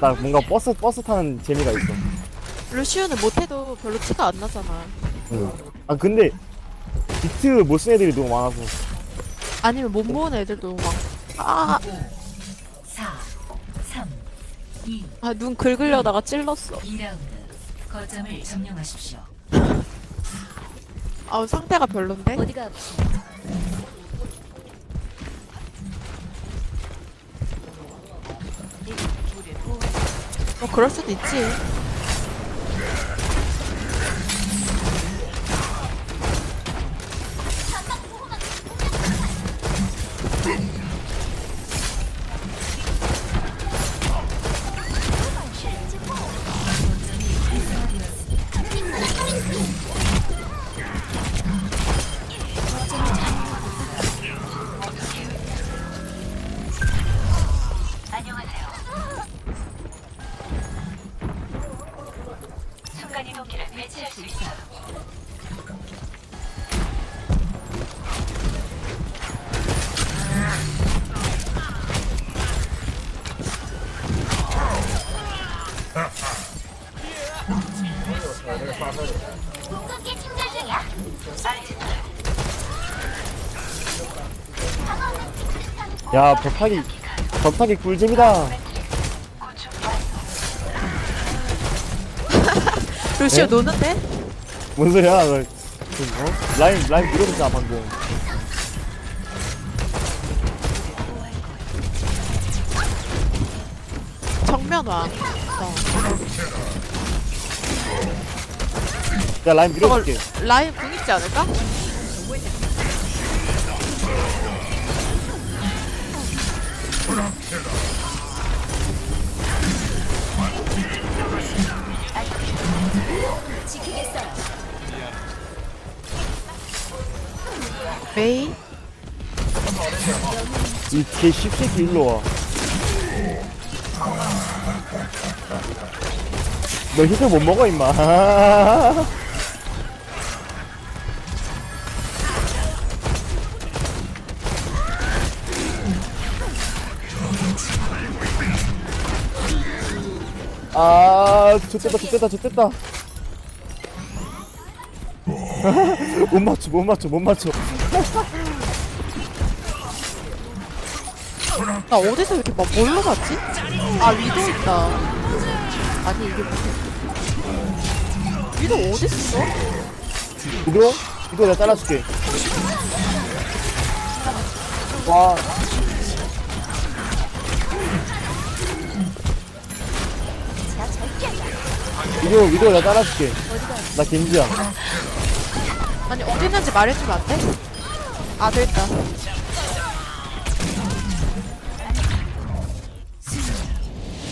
나 뭔가 버스 버스 타는 재미가 있어. 루시우는 못해도 별로 티가 안 나잖아. 응. 아 근데 비트 못 쓴 애들이 너무 많아서. 아니면 못 모으는 애들도 막. 아, 4, 3, 2, 아, 눈 긁으려다가 찔렀어. 2라운드. 거점을 점령하십시오. 아우, 상태가 별론데? 어디가 아프세요? 뭐, 그럴 수도 있지. 순간이동기를 배치할 수 있어. 야 벽타기 벽타기 꿀잼이다. 루시우 네? 노는데? 뭔 소리야? 너? 라인 라인 밀어줬잖아 방금. 정면 와. 어. 야 라인 저걸 밀어줄게. 라인 궁 있지 않을까? 메이 이 개 씹새끼 일로 와. 너 히트 못 먹어 임마. 아, 좋됐다, 좋됐다, 좋됐다. 못 맞춰, 못 맞춰, 못 맞춰. 나 어디서 이렇게 막 뭘로 갔지? 아 위도 있다. 아니 이게 무슨 위도 어디 있어? 이거? 이거 내가 잘라줄게. 와. 이거, 이거 내가 잘라줄게. 나 겐지야. 아니 어디 있는지 말해주면 안 돼? 아 됐다.